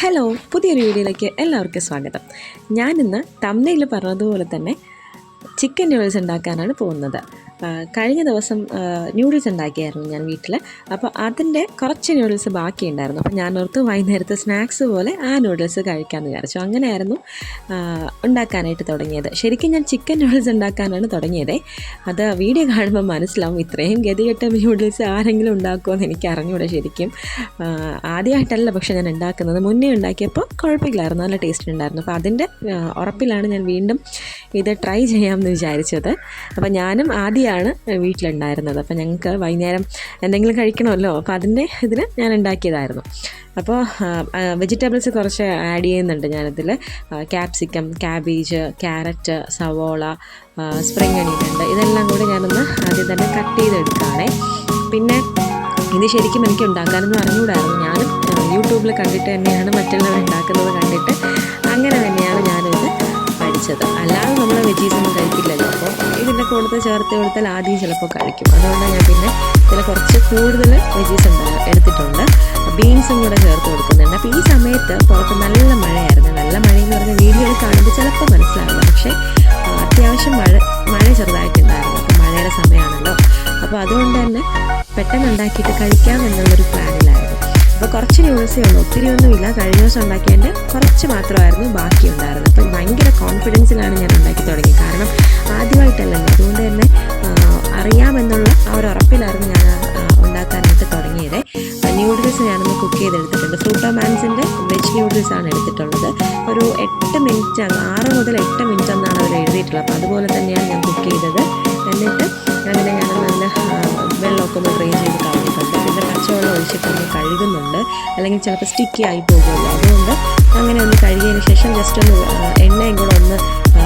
Hello പുതിയൊരു വീഡിയോയിലേക്ക് എല്ലാവർക്കും സ്വാഗതം. ഞാനിന്ന് തമ്മയിൽ പറഞ്ഞതുപോലെ തന്നെ ചിക്കൻ നൂഡിൽസ് ഉണ്ടാക്കാനാണ് പോകുന്നത്. കഴിഞ്ഞ ദിവസം നൂഡിൽസ് ഉണ്ടാക്കിയായിരുന്നു ഞാൻ വീട്ടിൽ അപ്പോൾ അതിന്റെ കുറച്ച് നൂഡിൽസ് ബാക്കിയുണ്ടായിരുന്നു. അപ്പോൾ ഞാൻ ഓർത്ത് വൈകുന്നേരത്തെ സ്നാക്സ് പോലെ ആ ന്യൂഡിൽസ് കഴിക്കാമെന്ന് വിചാരിച്ചു. അങ്ങനെയായിരുന്നു ഉണ്ടാക്കാനായിട്ട് തുടങ്ങിയത്. ശരിക്കും ഞാൻ ചിക്കൻ ന്യൂഡിൽസ് ഉണ്ടാക്കാനാണ് തുടങ്ങിയത്. അത് വീഡിയോ കാണുമ്പോൾ മനസ്സിലാവും ഇത്രയും ഗതികെട്ട ന്യൂഡിൽസ് ആരെങ്കിലും ഉണ്ടാക്കുമെന്ന് എനിക്ക് അറിഞ്ഞൂടെ ശരിക്കും. ആദ്യമായിട്ടല്ല പക്ഷെ ഞാൻ ഉണ്ടാക്കുന്നത്. മുന്നേ ഉണ്ടാക്കിയപ്പോൾ കുഴപ്പമില്ലായിരുന്നു. നല്ല ടേസ്റ്റ് ഉണ്ടായിരുന്നു. അപ്പോൾ അതിന്റെ ഉറപ്പിലാണ് ഞാൻ വീണ്ടും ഇത് ട്രൈ ചെയ്യാമെന്ന് വിചാരിച്ചത്. അപ്പോൾ ഞാനും ആദ്യമാണ് വീട്ടിലുണ്ടായിരുന്നത്. അപ്പോൾ ഞങ്ങൾക്ക് വൈകുന്നേരം എന്തെങ്കിലും കഴിക്കണമല്ലോ. അപ്പോൾ അതിന്റെ ഇതിന് ഞാൻ ഉണ്ടാക്കിയതായിരുന്നു. അപ്പോൾ വെജിറ്റബിൾസ് കുറച്ച് ആഡ് ചെയ്യുന്നുണ്ട് ഞാനതിൽ ക്യാപ്സിക്കം ക്യാബേജ് ക്യാരറ്റ് സവോള സ്പ്രിങ് അണിയുണ്ട് ഇതെല്ലാം കൂടി ഞാനൊന്ന് ആദ്യം തന്നെ കട്ട് ചെയ്തെടുക്കുകയാണേ. പിന്നെ ഇത് ശരിക്കും എനിക്ക് ഉണ്ടാക്കാനൊന്നും അറിഞ്ഞുകൂടായിരുന്നു ഞാനും യൂട്യൂബിൽ കണ്ടിട്ട് തന്നെയാണ് മറ്റുള്ളവർ ഉണ്ടാക്കുന്നത് കണ്ടിട്ട്. അങ്ങനെ തന്നെയാണ് ഞാനിത് പഠിച്ചത് അല്ലാതെ നമ്മൾ വെജീസ് ഒന്നും കഴിക്കില്ലല്ലോ. അപ്പോൾ ഇതിന്റെ കൂടുതൽ ചേർത്ത് കൊടുത്താൽ ആദ്യം ചിലപ്പോൾ കഴിക്കും. അതുകൊണ്ട് ഞാൻ പിന്നെ ഇതിൽ കുറച്ച് കൂടുതൽ വെജീസ് ഉണ്ടാകും എടുത്തിട്ടുണ്ട്. ബീൻസും കൂടെ ചേർത്ത് കൊടുക്കുന്നുണ്ട്. അപ്പോൾ ഈ സമയത്ത് പുറത്ത് നല്ല മഴയായിരുന്നു. നല്ല മഴ എന്ന് പറഞ്ഞാൽ വീഡിയോയിൽ കാണുമ്പോൾ ചിലപ്പോൾ മനസ്സിലാവില്ല. പക്ഷേ അത്യാവശ്യം മഴ മഴ ചെറുതായിട്ടുണ്ടായിരുന്നു. അപ്പോൾ മഴയുടെ സമയമാണല്ലോ. അപ്പോൾ അതുകൊണ്ട് തന്നെ പെട്ടെന്ന് ഉണ്ടാക്കിയിട്ട് കഴിക്കാം എന്നുള്ളൊരു അപ്പോൾ കുറച്ച് ന്യൂഡിൽസേ ഉള്ളൂ. ഒത്തിരി ഒന്നുമില്ല. കഴിഞ്ഞ ദിവസം ഉണ്ടാക്കിയതിന്റെ കുറച്ച് മാത്രമായിരുന്നു ബാക്കി ഉണ്ടായിരുന്നത്. അപ്പോൾ ഭയങ്കര കോൺഫിഡൻസിലാണ് ഞാൻ ഉണ്ടാക്കി തുടങ്ങി. കാരണം ആദ്യമായിട്ടല്ലല്ലോ. അതുകൊണ്ട് തന്നെ അറിയാമെന്നുള്ള ആ ഒരു ഉറപ്പിലായിരുന്നു ഞാൻ ഉണ്ടാക്കാനായിട്ട് തുടങ്ങിയത്. ന്യൂഡിൽസ് ഞാനൊന്ന് കുക്ക് ചെയ്തെടുത്തിട്ടുണ്ട്. ഫ്രൂട്ടോ മാൻസിന്റെ വെജ് ന്യൂഡിൽസ് ആണ് എടുത്തിട്ടുള്ളത്. ഒരു എട്ട് മിനിറ്റ് ആറ് മുതൽ എട്ട് മിനിറ്റ് എന്നാണ് അവർ എഴുതിയിട്ടുള്ളത്. അപ്പോൾ അതുപോലെ തന്നെയാണ് ഞാൻ കുക്ക് ചെയ്തത്. എന്നിട്ട് അങ്ങനെ ഞാൻ ആ, വെള്ളമൊക്കെ ഒന്ന് ഡ്രെയിൻ ചെയ്ത് കളഞ്ഞിട്ടുണ്ട് പിന്നെ പച്ചവെള്ളം ഒഴിച്ചിട്ടൊന്ന് കഴുകുന്നുണ്ട്. അല്ലെങ്കിൽ ചിലപ്പോൾ സ്റ്റിക്കി ആയി പോകുമല്ലോ അതുകൊണ്ട് അങ്ങനെ ഒന്ന് കഴുകിയതിന് ശേഷം ജസ്റ്റ് ഒന്ന് എണ്ണയും കൂടെ ഒന്ന്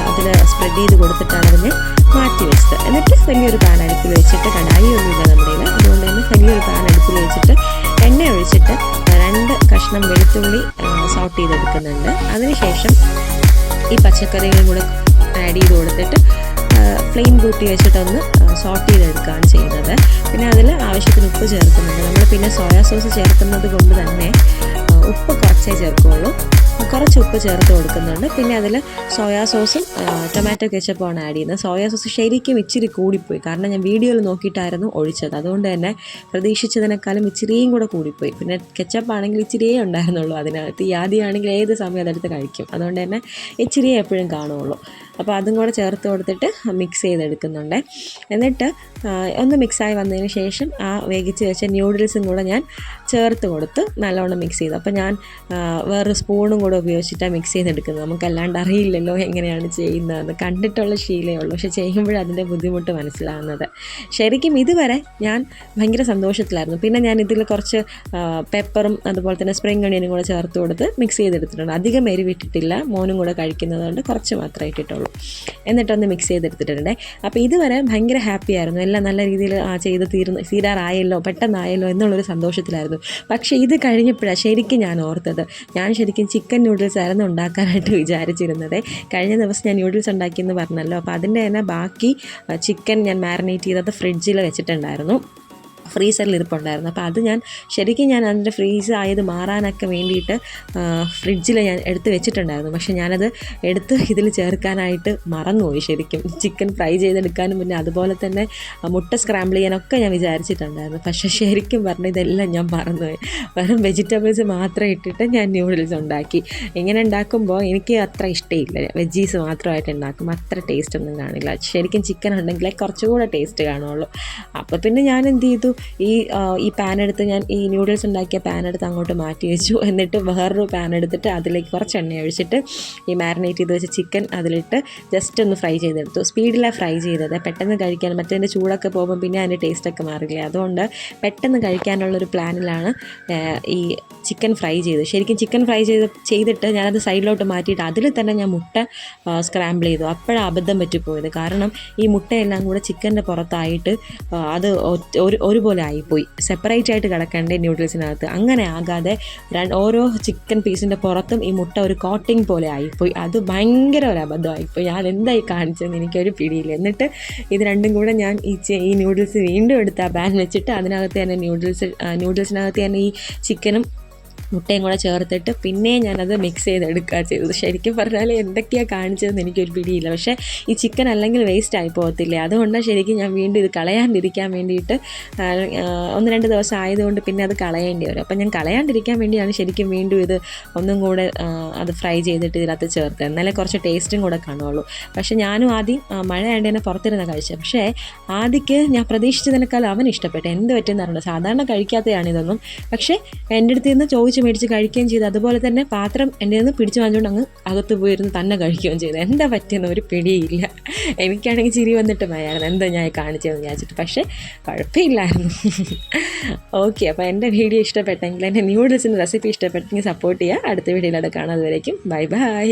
അതിൽ സ്പ്രെഡ് ചെയ്ത് കൊടുത്തിട്ടാണ് അതിന് മാറ്റി വെച്ചത്. എന്നിട്ട് വലിയൊരു പാൻ അടുപ്പിൽ വെച്ചിട്ട് കടായി ഒന്നുമില്ല നമ്മുടെ കയ്യിൽ അതുകൊണ്ട് തന്നെ വലിയൊരു പാൻ അടുപ്പിൽ വെച്ചിട്ട് എണ്ണ ഒഴിച്ചിട്ട് രണ്ട് കഷ്ണം വെളുത്തുള്ളി സോട്ട് ചെയ്തെടുക്കുന്നുണ്ട്. അതിനുശേഷം ഈ പച്ചക്കറികളും കൂടെ ആഡ് ചെയ്ത് കൊടുത്തിട്ട് ഫ്ലെയിം കൂട്ടി വെച്ചിട്ടൊന്ന് സോട്ട് ചെയ്തെടുക്കുകയാണ് ചെയ്യുന്നത്. പിന്നെ അതിൽ ആവശ്യത്തിന് ഉപ്പ് ചേർക്കുന്നുണ്ട്. നമ്മൾ പിന്നെ സോയാ സോസ് ചേർക്കുന്നത് കൊണ്ട് തന്നെ ഉപ്പ് കുറച്ചേ ചേർക്കുള്ളൂ. കുറച്ച് ഉപ്പ് ചേർത്ത് കൊടുക്കുന്നുണ്ട്. പിന്നെ അതിൽ സോയാ സോസും ടൊമാറ്റോ കെച്ചപ്പുമാണ് ആഡ് ചെയ്യുന്നത്. സോയാ സോസ് ശരിക്കും ഇച്ചിരി കൂടിപ്പോയി. കാരണം ഞാൻ വീഡിയോയിൽ നോക്കിയിട്ടായിരുന്നു ഒഴിച്ചത്. അതുകൊണ്ട് തന്നെ പ്രതീക്ഷിച്ചതിനേക്കാളും ഇച്ചിരിയും കൂടെ കൂടിപ്പോയി. പിന്നെ കെച്ചപ്പാണെങ്കിൽ ഇച്ചിരിയേ ഉണ്ടായിരുന്നുള്ളൂ അതിനകത്ത്. ഈ ആദ്യമാണെങ്കിൽ ഏത് സമയം അതെടുത്ത് കഴിക്കും. അതുകൊണ്ട് തന്നെ ഇച്ചിരിയേ എപ്പോഴും കാണുള്ളൂ. അപ്പോൾ അതും കൂടെ ചേർത്ത് കൊടുത്തിട്ട് മിക്സ് ചെയ്തെടുക്കുന്നുണ്ട്. എന്നിട്ട് ഒന്ന് മിക്സായി വന്നതിന് ശേഷം ആ വേവിച്ച് വെച്ച ന്യൂഡിൽസും കൂടെ ഞാൻ ചേർത്ത് കൊടുത്ത് നല്ലോണം മിക്സ് ചെയ്തു. അപ്പോൾ ഞാൻ വേറൊരു സ്പൂണും കൂടെ ഉപയോഗിച്ചിട്ടാണ് മിക്സ് ചെയ്തെടുക്കുന്നത്. നമുക്ക് അല്ലാണ്ട് അറിയില്ലല്ലോ എങ്ങനെയാണ് ചെയ്യുന്നതെന്ന്. കണ്ടിട്ടുള്ള ശീലമേ ഉള്ളൂ. പക്ഷെ ചെയ്യുമ്പോഴേ അതിന്റെ ബുദ്ധിമുട്ട് മനസ്സിലാവുന്നത്. ശരിക്കും ഇതുവരെ ഞാൻ ഭയങ്കര സന്തോഷത്തിലായിരുന്നു. പിന്നെ ഞാൻ ഇതിൽ കുറച്ച് പെപ്പറും അതുപോലെ തന്നെ സ്പ്രിംഗ് അണിയനും കൂടെ ചേർത്ത് കൊടുത്ത് മിക്സ് ചെയ്തെടുത്തിട്ടുണ്ട്. അധികം എരിവിട്ടിട്ടില്ല. മോനും കൂടെ കഴിക്കുന്നത് കൊണ്ട് കുറച്ച് മാത്രമേ ഇട്ടിട്ടുള്ളൂ. എന്നിട്ടൊന്ന് മിക്സ് ചെയ്തെടുത്തിട്ടുണ്ട്. അപ്പോൾ ഇതുവരെ ഭയങ്കര ഹാപ്പി ആയിരുന്നു. എല്ലാം നല്ല രീതിയിൽ ചെയ്ത് തീർന്ന് തീരാറായല്ലോ പെട്ടെന്നായല്ലോ എന്നുള്ളൊരു സന്തോഷത്തിലായിരുന്നു. പക്ഷേ ഇത് കഴിഞ്ഞപ്പോഴാണ് ശരിക്കും ഞാൻ ഓർത്തത്. ഞാൻ ശരിക്കും ചിക്കൻ നൂഡിൽസ് ആയിരുന്നു ഉണ്ടാക്കാനായിട്ട് വിചാരിച്ചിരുന്നത്. കഴിഞ്ഞ ദിവസം ഞാൻ നൂഡിൽസ് ഉണ്ടാക്കിയെന്ന് പറഞ്ഞല്ലോ. അപ്പോൾ അതിന്റെ തന്നെ ബാക്കി ചിക്കൻ ഞാൻ മാരിനേറ്റ് ചെയ്തത് ഫ്രിഡ്ജിൽ വെച്ചിട്ടുണ്ടായിരുന്നു. ഫ്രീസറിൽ ഇരിപ്പുണ്ടായിരുന്നു അപ്പോൾ അത് ഞാൻ ശരിക്കും ഞാൻ അതിന്റെ ഫ്രീസ് ആയത് മാറാനൊക്കെ വേണ്ടിയിട്ട് ഫ്രിഡ്ജിൽ ഞാൻ എടുത്ത് വെച്ചിട്ടുണ്ടായിരുന്നു. പക്ഷേ ഞാനത് എടുത്ത് ഇതിൽ ചേർക്കാനായിട്ട് മറന്നുപോയി ശരിക്കും. ചിക്കൻ ഫ്രൈ ചെയ്തെടുക്കാനും പിന്നെ അതുപോലെ തന്നെ മുട്ട സ്ക്രാമ്പിൾ ചെയ്യാനൊക്കെ ഞാൻ വിചാരിച്ചിട്ടുണ്ടായിരുന്നു. പക്ഷേ ശരിക്കും പറഞ്ഞ ഇതെല്ലാം ഞാൻ മറന്നുപോയി. വെറും വെജിറ്റബിൾസ് മാത്രം ഇട്ടിട്ട് ഞാൻ ന്യൂഡിൽസ് ഉണ്ടാക്കി. ഇങ്ങനെ ഉണ്ടാക്കുമ്പോൾ എനിക്ക് അത്ര ഇഷ്ടമില്ല വെജീസ് മാത്രമായിട്ട് ഉണ്ടാക്കും. അത്ര ടേസ്റ്റ് ഒന്നും കാണില്ല. ശരിക്കും ചിക്കൻ ഉണ്ടെങ്കിലേ കുറച്ചുകൂടെ ടേസ്റ്റ് കാണുള്ളൂ. അപ്പോൾ പിന്നെ ഞാൻ എന്ത് ചെയ്തു? ഈ ഈ പാൻ എടുത്ത് ഞാൻ ഈ നൂഡിൽസ് ഉണ്ടാക്കിയ പാൻ എടുത്ത് അങ്ങോട്ട് മാറ്റി വെച്ചു. എന്നിട്ട് വേറൊരു പാൻ എടുത്തിട്ട് അതിലേക്ക് കുറച്ച് എണ്ണ ഒഴിച്ചിട്ട് ഈ മാരിനേറ്റ് ചെയ്ത് വെച്ച ചിക്കൻ അതിലിട്ട് ജസ്റ്റ് ഒന്ന് ഫ്രൈ ചെയ്തെടുത്തു. സ്പീഡിലാണ് ഫ്രൈ ചെയ്തത്. പെട്ടെന്ന് കഴിക്കാൻ മറ്റേതിന്റെ ചൂടൊക്കെ പോകുമ്പോൾ പിന്നെ അതിന്റെ ടേസ്റ്റൊക്കെ മാറില്ലേ? അതുകൊണ്ട് പെട്ടെന്ന് കഴിക്കാനുള്ളൊരു പ്ലാനിലാണ് ഈ ചിക്കൻ ഫ്രൈ ചെയ്തത്. ശരിക്കും ചിക്കൻ ഫ്രൈ ചെയ്ത് ചെയ്തിട്ട് ഞാനത് സൈഡിലോട്ട് മാറ്റിയിട്ട് അതിൽ തന്നെ ഞാൻ മുട്ട സ്ക്രാമ്പിൾ ചെയ്തു. അപ്പോഴാണ് അബദ്ധം പറ്റിപ്പോയത്. കാരണം ഈ മുട്ടയെല്ലാം കൂടെ ചിക്കന്റെ പുറത്തായിട്ട് അത് ഒരു ഒരു ഒരുപോലെ ആയിപ്പോയി. സെപ്പറേറ്റ് ആയിട്ട് കിടക്കണ്ടേ ന്യൂഡിൽസിനകത്ത് അങ്ങനെ ആകാതെ ഓരോ ചിക്കൻ പീസിന്റെ പുറത്തും ഈ മുട്ട ഒരു കോട്ടിങ് പോലെ ആയിപ്പോയി. അത് ഭയങ്കര ഒരു അബദ്ധമായിപ്പോയി ഞാൻ എന്തായി കാണിച്ചതെന്ന് എനിക്കൊരു പിടിയില്ല. എന്നിട്ട് ഇത് രണ്ടും കൂടെ ഞാൻ ഈ ഈ ന്യൂഡിൽസ് വീണ്ടും എടുത്ത് ആ പാൻ വെച്ചിട്ട് അതിനകത്ത് തന്നെ ന്യൂഡിൽസ് ന്യൂഡിൽസിനകത്ത് തന്നെ ഈ ചിക്കനും മുട്ടയും കൂടെ ചേർത്തിട്ട് പിന്നെ ഞാനത് മിക്സ് ചെയ്തെടുക്കുക ചെയ്തത്. ശരിക്കും പറഞ്ഞാൽ എന്തൊക്കെയാണ് കാണിച്ചതെന്ന് എനിക്കൊരു പിടിയില്ല. പക്ഷേ ഈ ചിക്കൻ അല്ലെങ്കിൽ വേസ്റ്റ് ആയി പോകത്തില്ലേ? അതുകൊണ്ടാണ് ശരിക്കും ഞാൻ വീണ്ടും ഇത് കളയാണ്ടിരിക്കാൻ വേണ്ടിയിട്ട് ഒന്ന് രണ്ട് ദിവസം ആയതുകൊണ്ട് പിന്നെ അത് കളയേണ്ടി വരും. അപ്പം ഞാൻ കളയാണ്ടിരിക്കാൻ വേണ്ടിയാണ് ശരിക്കും വീണ്ടും ഇത് ഒന്നും കൂടെ അത് ഫ്രൈ ചെയ്തിട്ട് ഇതിനകത്ത് ചേർത്തത്. എന്നാലേ കുറച്ച് ടേസ്റ്റും കൂടെ കാണുള്ളൂ. പക്ഷേ ഞാനും ആദ്യം മഴ മഴയായതുകൊണ്ട് തന്നെ പുറത്തിരുന്ന കഴിച്ചത്. പക്ഷേ ആദ്യക്ക് ഞാൻ പ്രതീക്ഷിച്ചതിനേക്കാൾ അവൻ ഇഷ്ടപ്പെട്ടു. എന്ത് പറ്റുന്നറിയില്ല സാധാരണ കഴിക്കാത്തതാണ് ഇതൊന്നും. പക്ഷേ എന്റെ അടുത്ത് നിന്ന് ചോദിച്ച് മേടിച്ച് കഴിക്കുകയും ചെയ്തു. അതുപോലെ തന്നെ പാത്രം എന്റെ നിന്ന് പിടിച്ച് വാങ്ങിച്ചുകൊണ്ട് അങ്ങ് അകത്ത് പോയിരുന്ന് തന്നെ കഴിക്കുകയും ചെയ്തു. എന്താ പറ്റിയെന്ന് ഒരു പിടിയില്ല. എനിക്കാണെങ്കിൽ ചിരി വന്നിട്ട് മയായിരുന്നു എന്താ ഞാൻ കാണിച്ചതെന്ന് വിചാരിച്ചിട്ട്. പക്ഷേ കുഴപ്പമില്ലായിരുന്നു. ഓക്കെ അപ്പോൾ എന്റെ വീഡിയോ ഇഷ്ടപ്പെട്ടെങ്കിൽ എന്റെ ന്യൂഡിൽസിന്റെ റെസിപ്പി ഇഷ്ടപ്പെട്ടെങ്കിൽ സപ്പോർട്ട് ചെയ്യുക. അടുത്ത വീഡിയോയിലൂടെ കാണാതെ വരയ്ക്കും ബൈ ബൈ.